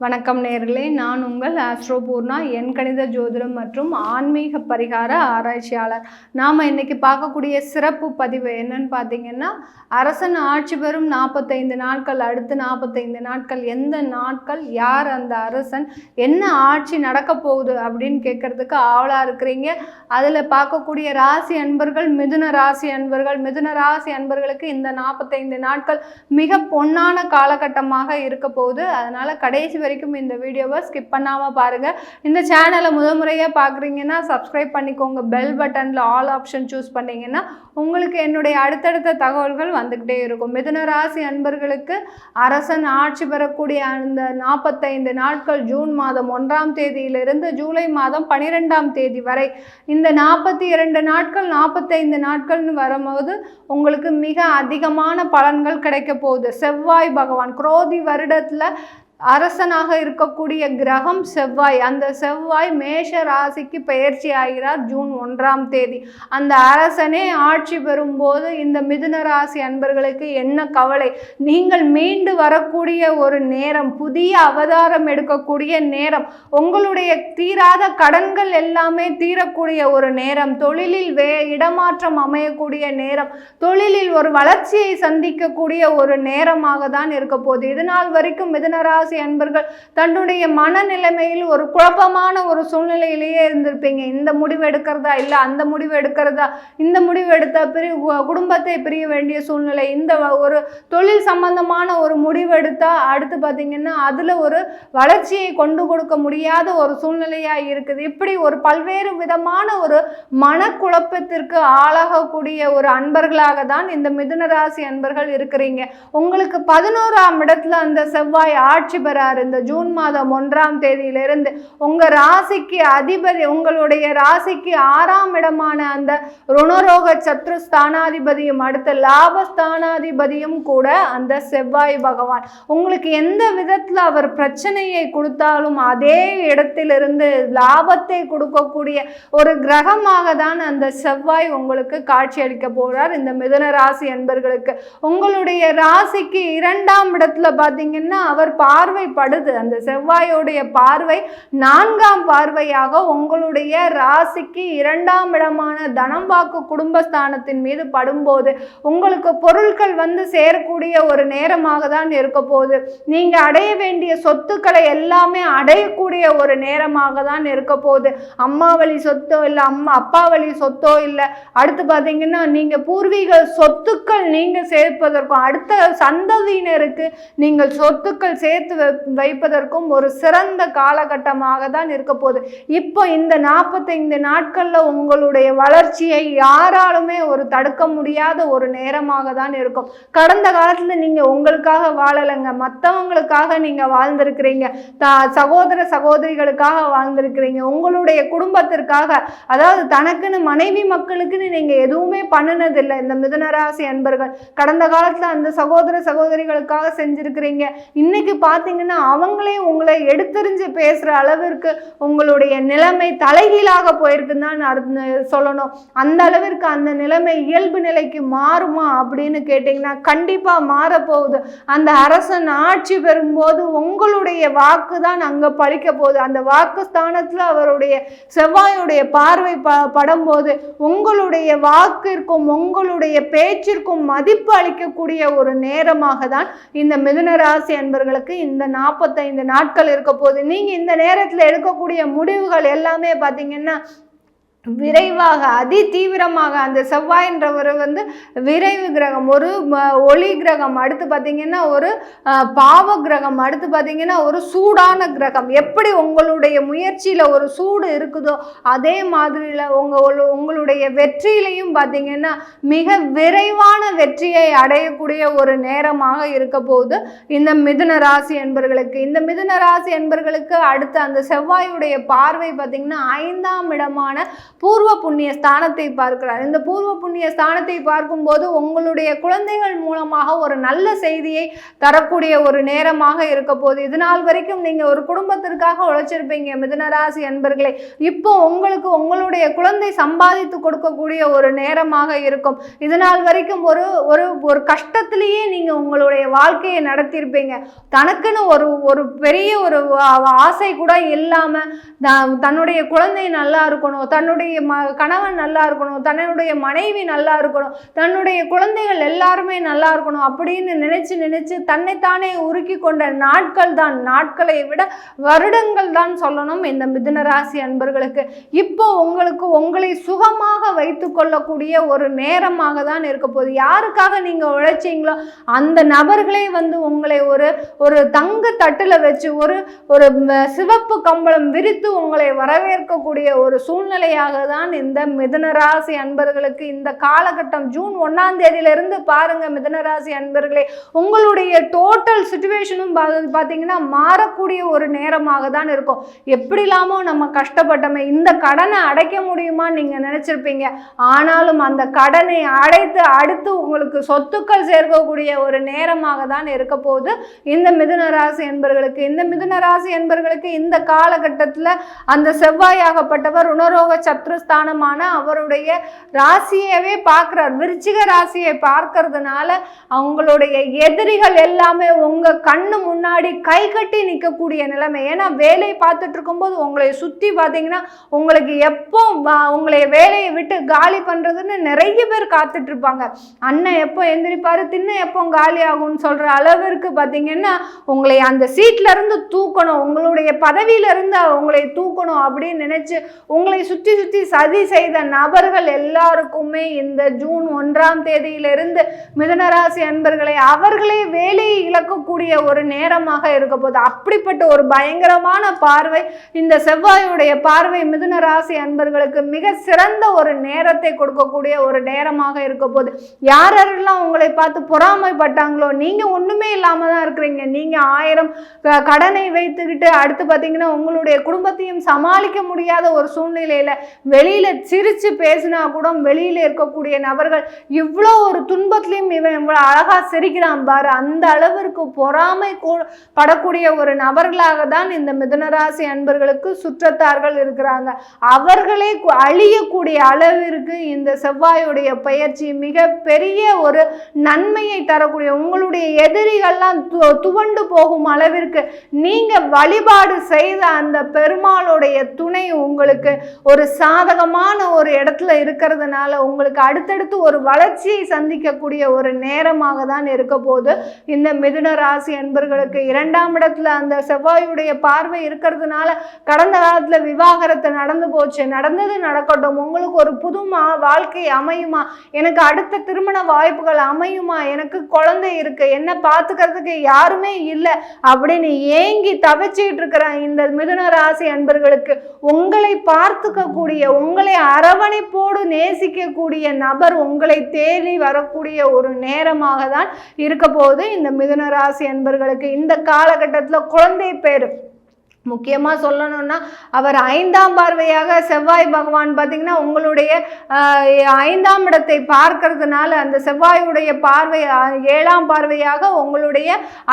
வணக்கம் நேர்களே. நான் உங்கள் ஆஸ்ட்ரோபூர்ணா என் கணித ஜோதிடம் மற்றும் ஆன்மீக பரிகார ஆராய்ச்சியாளர். நாம் இன்றைக்கி பார்க்கக்கூடிய சிறப்பு பதிவு என்னன்னு பார்த்தீங்கன்னா அரசன் ஆட்சி பெறும் நாற்பத்தைந்து நாட்கள் அடுத்து நாற்பத்தைந்து நாட்கள் எந்த நாட்கள் யார் அந்த அரசன் என்ன ஆட்சி நடக்க போகுது அப்படின்னு கேட்கறதுக்கு ஆவலாக இருக்கிறீங்க. அதில் பார்க்கக்கூடிய ராசி அன்பர்கள் மிதுன ராசி அன்பர்கள் மிதுன ராசி அன்பர்களுக்கு இந்த நாற்பத்தைந்து நாட்கள் மிக பொன்னான காலகட்டமாக இருக்க போகுது அதனால் கடைசி வரைக்கும் இந்த வீடியோவை ஸ்கிப் பண்ணாமல் பாருங்கள் இந்த சேனலை முத முறையாக பார்க்குறீங்கன்னா சப்ஸ்கிரைப் பண்ணிக்கோங்க. பெல் பட்டனில் ஆல் ஆப்ஷன் சூஸ் பண்ணிங்கன்னா உங்களுக்கு என்னுடைய அடுத்தடுத்த தகவல்கள் வந்துக்கிட்டே இருக்கும். மிதுன ராசி அன்பர்களுக்கு அரசன் ஆட்சி பெறக்கூடிய அந்த நாற்பத்தைந்து நாட்கள் ஜூன் மாதம் ஒன்றாம் தேதியிலிருந்து ஜூலை மாதம் பனிரெண்டாம் தேதி வரை. இந்த நாற்பத்தி இரண்டு நாட்கள் நாற்பத்தைந்து நாட்கள்னு வரும்போது உங்களுக்கு மிக அதிகமான பலன்கள் கிடைக்க போகுது. செவ்வாய் பகவான் குரோதி வருடத்தில் அரசனாக இருக்கக்கூடிய கிரகம் செவ்வாய். அந்த செவ்வாய் மேஷ ராசிக்கு பெயர்ச்சி ஆகிறார் ஜூன் ஒன்றாம் தேதி. அந்த அரசனே ஆட்சி பெறும்போது இந்த மிதுன ராசி அன்பர்களுக்கு என்ன கவலை? நீங்கள் மீண்டு வரக்கூடிய ஒரு நேரம் புதிய அவதாரம் எடுக்கக்கூடிய நேரம் உங்களுடைய தீராத கடன்கள் எல்லாமே தீரக்கூடிய ஒரு நேரம் தொழிலில் வே இடமாற்றம் அமையக்கூடிய நேரம் தொழிலில் ஒரு வளர்ச்சியை சந்திக்கக்கூடிய ஒரு நேரமாக தான் இருக்க போகுது. இது நாள் வரைக்கும் மிதுனராசி ராசி அன்பர்கள் தன்னுடைய மனநிலைமையில் ஒரு குழப்பமான ஒரு சூழ்நிலையிலேயே இருந்திருப்பீங்க. இந்த முடிவு எடுக்கிறதா? இல்லை அந்த முடிவு எடுக்கிறதா? இந்த முடிவு எடுத்தால் பிரி குடும்பத்தை பிரிய வேண்டிய சூழ்நிலை இந்த ஒரு தொழில் சம்பந்தமான ஒரு முடிவு எடுத்தால் அடுத்து பார்த்தீங்கன்னா அதில் ஒரு வளர்ச்சியை கொண்டு கொடுக்க முடியாத ஒரு சூழ்நிலையாக இருக்குது. இப்படி ஒரு பல்வேறு விதமான ஒரு மனக்குழப்பத்திற்கு ஆளாகக்கூடிய ஒரு அன்பர்களாக தான் இந்த மிதுனராசி அன்பர்கள் இருக்கிறீங்க. உங்களுக்கு பதினோராம் இடத்துல அந்த செவ்வாய் ஆட்சி பெறார் இந்த ஜூன் மாதம் ஒன்றாம் தேதியிலிருந்து உங்க ராசிக்கு அதிபதி உங்களுடைய ராசிக்கு ஆறாம் இடமான அந்த ருணரோக சத்ரு ஸ்தானாதிபதியும் அடுத்த லாபஸ்தானாதிபதியும் கூட அந்த செவ்வாய் பகவான். உங்களுக்கு எந்த விதத்தில் அவர் பிரச்சனையை கொடுத்தாலும் அதே இடத்திலிருந்து லாபத்தை கொடுக்கக்கூடிய ஒரு கிரகமாக தான் அந்த செவ்வாய் உங்களுக்கு காட்சி அளிக்க போகிறார் இந்த மிதன ராசி என்பர்களுக்கு உங்களுடைய ராசிக்கு இரண்டாம் இடத்துல பார்த்தீங்கன்னா அவர் பார்வைப்படுது. அந்த செவ்வாயோடைய பார்வை நான்காம் பார்வையாக உங்களுடைய ராசிக்கு இரண்டாம் இடமான தனம் வாக்கு குடும்பஸ்தானத்தின் மீது படும்போது உங்களுக்கு பொருட்கள் வந்து சேரக்கூடிய ஒரு நேரமாக தான் இருக்க போகுது. நீங்கள் அடைய வேண்டிய சொத்துக்களை எல்லாமே அடையக்கூடிய ஒரு நேரமாக தான் இருக்க போகுது. அம்மா வழி சொத்தோ இல்லை அம்மா அப்பா வழி சொத்தோ இல்லை. அடுத்து பார்த்தீங்கன்னா நீங்கள் பூர்வீக சொத்துக்கள் நீங்கள் சேர்ப்பதற்கும் அடுத்த சந்ததியினருக்கு நீங்கள் சொத்துக்கள் சேர்த்து வைப்பதற்கும் ஒரு சிறந்த காலகட்டமாக தான் இருக்க போகுது. இப்போ இந்த நாற்பத்தைந்து நாட்களில் உங்களுடைய வளர்ச்சியை யாராலுமே ஒரு தடுக்க முடியாத ஒரு நேரமாக தான் இருக்கும். கடந்த காலத்தில் நீங்கள் உங்களுக்காக வாழலைங்க. மற்றவங்களுக்காக நீங்கள் வாழ்ந்திருக்கிறீங்க. த சகோதர சகோதரிகளுக்காக வாழ்ந்திருக்கிறீங்க. உங்களுடைய குடும்பத்திற்காக அதாவது தனக்குன்னு மனைவி மக்களுக்குன்னு நீங்கள் எதுவுமே பண்ணினதில்லை. இந்த மிதுனராசி அன்பர்கள் கடந்த காலத்தில் அந்த சகோதர சகோதரிகளுக்காக செஞ்சுருக்கிறீங்க. இன்னைக்கு பார்த்து பார்த்தீங்கன்னா அவங்களே உங்களை எடுத்தறிஞ்சு பேசுகிற அளவிற்கு உங்களுடைய நிலைமை தலைகீழாக போயிருக்குன்னு தான் சொல்லணும். அந்த அளவிற்கு அந்த நிலைமை இயல்பு நிலைக்கு மாறுமா அப்படின்னு கேட்டிங்கன்னா கண்டிப்பாக மாறப்போகுது. அந்த அரசன் ஆட்சி பெறும்போது உங்களுடைய வாக்கு தான் அங்கே பழிக்க போகுது. அந்த வாக்கு ஸ்தானத்தில் அவருடைய செவ்வாயுடைய பார்வை ப படும்போது உங்களுடைய வாக்கிற்கும் உங்களுடைய பேச்சிற்கும் மதிப்பு அளிக்கக்கூடிய ஒரு நேரமாக தான் இந்த மிதுன ராசி அன்பர்களுக்கு இந்த நாற்பத்தைந்து நாட்கள் இருக்க போகுது நீங்கள் இந்த நேரத்தில் எடுக்கக்கூடிய முடிவுகள் எல்லாமே பார்த்தீங்கன்னா விரைவாக அதி தீவிரமாக அந்த செவ்வாயின்றவர் வந்து விரைவு கிரகம் ஒரு ஒளி கிரகம் அடுத்து பார்த்தீங்கன்னா ஒரு பாவ கிரகம் அடுத்து பார்த்தீங்கன்னா ஒரு சூடான கிரகம். எப்படி உங்களுடைய முயற்சியில் ஒரு சூடு இருக்குதோ அதே மாதிரியில் உங்கள் உங்களுடைய வெற்றியிலையும் பார்த்தீங்கன்னா மிக விரைவான வெற்றியை அடையக்கூடிய ஒரு நேரமாக இருக்க போகுது. இந்த மிதுன ராசி என்பர்களுக்கு இந்த மிதுன ராசி என்பர்களுக்கு அடுத்து அந்த செவ்வாயுடைய பார்வை பார்த்தீங்கன்னா ஐந்தாம் இடமான பூர்வ புண்ணிய ஸ்தானத்தை பார்க்கிறார். இந்த பூர்வ புண்ணிய ஸ்தானத்தை பார்க்கும்போது உங்களுடைய குழந்தைகள் மூலமாக ஒரு நல்ல செய்தியை தரக்கூடிய ஒரு நேரமாக இருக்க போகுது. இது நாள் வரைக்கும் நீங்க ஒரு குடும்பத்திற்காக உழைச்சிருப்பீங்க மிதுனராசி அன்பர்களே. இப்போ உங்களுக்கு உங்களுடைய குழந்தை சம்பாதித்து கொடுக்கக்கூடிய ஒரு நேரமாக இருக்கும். இது நாள் வரைக்கும் ஒரு ஒரு ஒரு கஷ்டத்திலேயே நீங்க உங்களுடைய வாழ்க்கையை நடத்தியிருப்பீங்க. தனக்குன்னு ஒரு ஒரு பெரிய ஒரு ஆசை கூட இல்லாம த- தன்னுடைய குழந்தை நல்லா இருக்கணும் தன்னுடைய ம கணவன் நல்லா இருக்கணும் தன்னுடைய மனைவி நல்லா இருக்கணும் தன்னுடைய குழந்தைகள் எல்லாருமே நல்லா இருக்கணும் அப்படின்னு நினைச்சு நினைச்சு தன்னைத்தானே உருக்கி கொண்ட நாட்கள் தான். நாட்களை விட வருடங்கள் தான் சொல்லணும் இந்த மிதுன ராசி அன்பர்களுக்கு. இப்போ உங்களுக்கு உங்களை சுகமாக வைத்து கொள்ளக்கூடிய ஒரு நேரமாக தான் இருக்க போகுது. யாருக்காக நீங்கள் உழைச்சீங்களோ அந்த நபர்களே வந்து உங்களை ஒரு ஒரு தங்க தட்டில் வச்சு ஒரு ஒரு சிவப்பு கம்பளம் விரித்து உங்களை வரவேற்கக்கூடிய ஒரு சூழ்நிலையாக தான் இந்த மிதுனராசி அன்பர்களுக்கு இந்த காலகட்டம். ஜூன் ஒன்றாம் தேதியிலிருந்து பாருங்க மிதுனராசி அன்பர்களே. உங்களுடைய டோட்டல் சுச்சுவேஷனும் பார்த்தீங்கன்னா மாறக்கூடிய ஒரு நேரமாக தான் இருக்கும். எப்படிலாமோ நம்ம கஷ்டப்பட்டோமே இந்த கடனை அடைக்க முடியுமான்னு நீங்கள் நினச்சிருப்பீங்க. ஆனாலும் அந்த கடனை அடைத்து அடுத்து உங்களுக்கு சொத்துக்கள் சேர்க்கக்கூடிய ஒரு நேரமாக தான் இருக்க போகுது. இந்த மிதுனராசி என்பர்களுக்கு இந்த மிதுனராசி என்பர்களுக்கு இந்த காலகட்டத்தில் அந்த செவ்வாயாகப்பட்டவர் உணரோக சத்து சத்ருஸ்தானமான அவருடைய ராசியவே பார்க்குறார். விருச்சிக ராசியை பார்க்கறதுனால அவங்களுடைய எதிரிகள் எல்லாமே உங்கள் கண்ணு முன்னாடி கை கட்டி நிற்கக்கூடிய நிலைமை. ஏன்னா வேலை பார்த்துட்டு இருக்கும்போது உங்களை சுற்றி பார்த்தீங்கன்னா உங்களுக்கு எப்போ உங்களைய உங்களை வேலையை விட்டு காலி பண்ணுறதுன்னு நிறைய பேர் காத்துட்ருப்பாங்க அண்ணன் எப்போ எந்திரிப்பார் தின்ன எப்போ காலி ஆகும்னு சொல்கிற அளவிற்கு பார்த்தீங்கன்னா உங்களை அந்த சீட்லேருந்து தூக்கணும். உங்களுடைய பதவியிலிருந்து உங்களை தூக்கணும் அப்படின்னு நினச்சி உங்களை சுற்றி சுற்றி சதி செய்த நபர்கள் எல்லாருக்குமே இந்த ஜூன் ஒன்றாம் தேதியிலிருந்து மிதனராசி அன்பர்களை அவர்களே வேலையை இழக்கக்கூடிய ஒரு நேரமாக இருக்க போகுது அப்படிப்பட்ட ஒரு பயங்கரமான பார்வை இந்த செவ்வாயுடைய பார்வை மிதுனராசி அன்பர்களுக்கு மிக சிறந்த ஒரு நேரத்தை கொடுக்கக்கூடிய ஒரு நேரமாக இருக்க போகுது யார் யாரெல்லாம் உங்களை பார்த்து பொறாமைப்பட்டாங்களோ நீங்க ஒண்ணுமே இல்லாம தான் இருக்கிறீங்க. நீங்க ஆயிரம் கடனை வைத்துக்கிட்டு அடுத்து பார்த்தீங்கன்னா உங்களுடைய குடும்பத்தையும் சமாளிக்க முடியாத ஒரு சூழ்நிலையில வெளியில் சிரித்து பேசினா கூட வெளியில் இருக்கக்கூடிய நபர்கள் இவ்வளோ ஒரு துன்பத்திலையும் இவன் இவ்வளோ அழகாக சிரிக்கிறான் பாரு. அந்த அளவிற்கு பொறாமை கூ- படக்கூடிய ஒரு நபர்களாக தான் இந்த மிதனராசி அன்பர்களுக்கு சுற்றத்தார்கள் இருக்கிறாங்க. அவர்களே அழியக்கூடிய அளவிற்கு இந்த செவ்வாயுடைய பயிற்சி மிக பெரிய ஒரு நன்மையை தரக்கூடிய உங்களுடைய எதிரிகள்லாம் து- துவண்டு போகும் அளவிற்கு நீங்கள் வழிபாடு செய்த அந்த பெருமாளுடைய துணை உங்களுக்கு ஒரு சாதகமான ஒரு இடத்துல இருக்கிறதுனால உங்களுக்கு அடுத்தடுத்து ஒரு வளர்ச்சியை சந்திக்கக்கூடிய ஒரு நேரமாக தான் இருக்க போது இந்த மிதுன ராசி அன்பர்களுக்கு இரண்டாம் இடத்துல அந்த செவ்வாயுடைய பார்வை இருக்கிறதுனால கடந்த காலத்தில் விவாகரத்து நடந்து போச்சு. நடந்தது நடக்கட்டும். உங்களுக்கு ஒரு புதுமா வாழ்க்கை அமையுமா? எனக்கு அடுத்த திருமண வாய்ப்புகள் அமையுமா? எனக்கு குழந்தை இருக்கு. என்ன பார்த்துக்கிறதுக்கு யாருமே இல்லை. அப்படின்னு ஏங்கி தவிச்சிட்டு இருக்கிற இந்த மிதுன ராசி அன்பர்களுக்கு உங்களை பார்த்துக்கக்கூடிய உங்களை அரவணைப்போடு நேசிக்கக்கூடிய நபர் உங்களை தேடி வரக்கூடிய ஒரு நேரமாக தான் இருக்க போகுது. இந்த மிதுன ராசி என்பர்களுக்கு இந்த காலகட்டத்தில் குழந்தை பேர். முக்கியமாக சொல்லணும்னா அவர் ஐந்தாம் பார்வையாக செவ்வாய் பகவான் பார்த்திங்கன்னா உங்களுடைய ஐந்தாம் இடத்தை பார்க்கறதுனால அந்த செவ்வாயுடைய பார்வை ஏழாம் பார்வையாக உங்களுடைய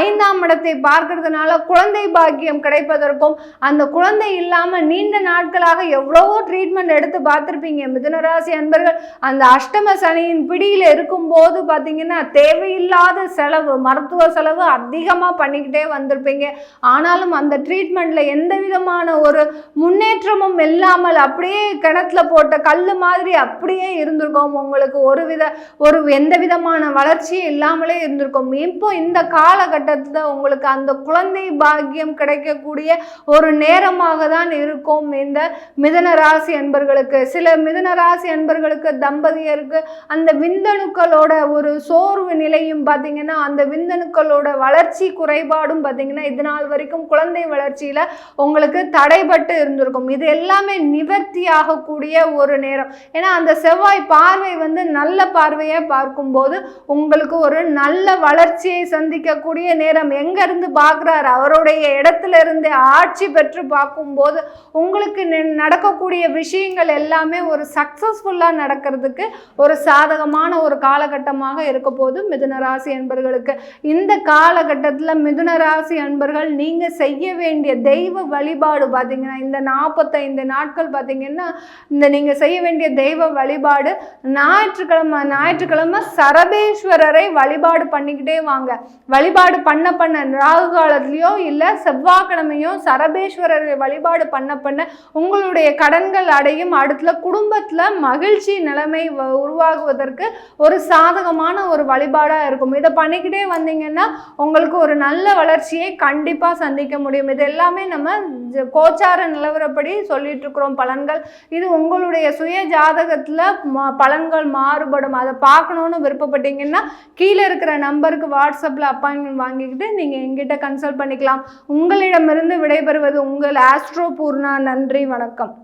ஐந்தாம் இடத்தை பார்க்கறதுனால குழந்தை பாக்கியம் கிடைப்பதற்கும் அந்த குழந்தை இல்லாமல் நீண்ட நாட்களாக எவ்வளவோ ட்ரீட்மெண்ட் எடுத்து பார்த்துருப்பீங்க. மிதுனராசி அன்பர்கள் அந்த அஷ்டம சனியின் பிடியில் இருக்கும்போது பார்த்திங்கன்னா தேவையில்லாத செலவு மருத்துவ செலவு அதிகமாக பண்ணிக்கிட்டே வந்திருப்பீங்க. ஆனாலும் அந்த ட்ரீட்மெண்ட் ட்ரீட்மெண்ட்ல எந்த விதமான ஒரு முன்னேற்றமும் இல்லாமல் அப்படியே கிணத்துல போட்ட கல் மாதிரி அப்படியே இருந்திருக்கும். உங்களுக்கு ஒரு வித ஒரு எந்த விதமான வளர்ச்சியும் இல்லாமலே இருந்திருக்கோம். இப்போ இந்த காலகட்டத்தில் உங்களுக்கு அந்த குழந்தை பாக்கியம் கிடைக்கக்கூடிய ஒரு நேரமாக தான் இருக்கும். இந்த மிதன ராசி அன்பர்களுக்கு சில மிதன ராசி அன்பர்களுக்கு தம்பதியருக்கு அந்த விந்தணுக்களோட ஒரு சோர்வு நிலையும் பார்த்தீங்கன்னா அந்த விந்தணுக்களோட வளர்ச்சி குறைபாடும் பார்த்தீங்கன்னா இது நாள் வரைக்கும் குழந்தை வளர்ச்சியில் உங்களுக்கு தடைபட்டு இருந்திருக்கும். இது எல்லாமே நிவர்த்தி ஆகக்கூடிய ஒரு நேரம். ஏன்னா அந்த செவ்வாய் பார்வை வந்து நல்ல பார்வையை பார்க்கும்போது உங்களுக்கு ஒரு நல்ல வளர்ச்சியை சந்திக்கக்கூடிய நேரம். எங்கேருந்து பார்க்குறாரு? அவருடைய இடத்துல இருந்து ஆட்சி பெற்று பார்க்கும்போது உங்களுக்கு நடக்கக்கூடிய விஷயங்கள் எல்லாமே ஒரு சக்ஸஸ்ஃபுல்லாக நடக்கிறதுக்கு ஒரு சாதகமான ஒரு காலகட்டமாக இருக்க போது மிதுன ராசி அன்பர்களுக்கு. இந்த காலகட்டத்தில் மிதுன ராசி அன்பர்கள் நீங்கள் செய்ய வேண்டிய தெய்வ வழிபாடு பார்த்தீங்கன்னா இந்த நாற்பத்தைந்து நாட்கள் பார்த்தீங்கன்னா இந்த நீங்கள் செய்ய வேண்டிய தெய்வ வழிபாடு ஞாயிற்றுக்கிழமை ஞாயிற்றுக்கிழமை சரபேஸ்வரரை வழிபாடு பண்ணிக்கிட்டே வாங்க. வழிபாடு பண்ண பண்ண ராகு காலத்துலேயோ இல்லை செவ்வாய்க்கிழமையோ சரபேஸ்வரரை வழிபாடு பண்ண பண்ண உங்களுடைய கடன்கள் அடையும். அடுத்துல குடும்பத்தில் மகிழ்ச்சி நிலைமை வ- உருவாகுவதற்கு ஒரு சாதகமான ஒரு வழிபாடாக இருக்கும். இதை பண்ணிக்கிட்டே வந்தீங்கன்னா உங்களுக்கு ஒரு நல்ல வளர்ச்சியை கண்டிப்பாக சந்திக்க முடியும். இது எல்லாமே நம்ம ஜ- கோச்சார நிலவரப்படி சொல்லிட்டு இருக்கிறோம் பலன்கள். இது உங்களுடைய சுய ஜாதகத்தில் பலன்கள் மாறுபடும். அதை பார்க்கணுன்னு விருப்பப்பட்டீங்கன்னா கீழே இருக்கிற நம்பருக்கு வாட்ஸ்அப்பில் அப்பாயின்மெண்ட் வாங்கிக்கிட்டு நீங்கள் எங்கிட்ட கன்சல்ட் பண்ணிக்கலாம். உங்களிடமிருந்து விடைபெறுவது உங்கள் ஆஸ்ட்ரோ பூர்ணா. நன்றி வணக்கம்.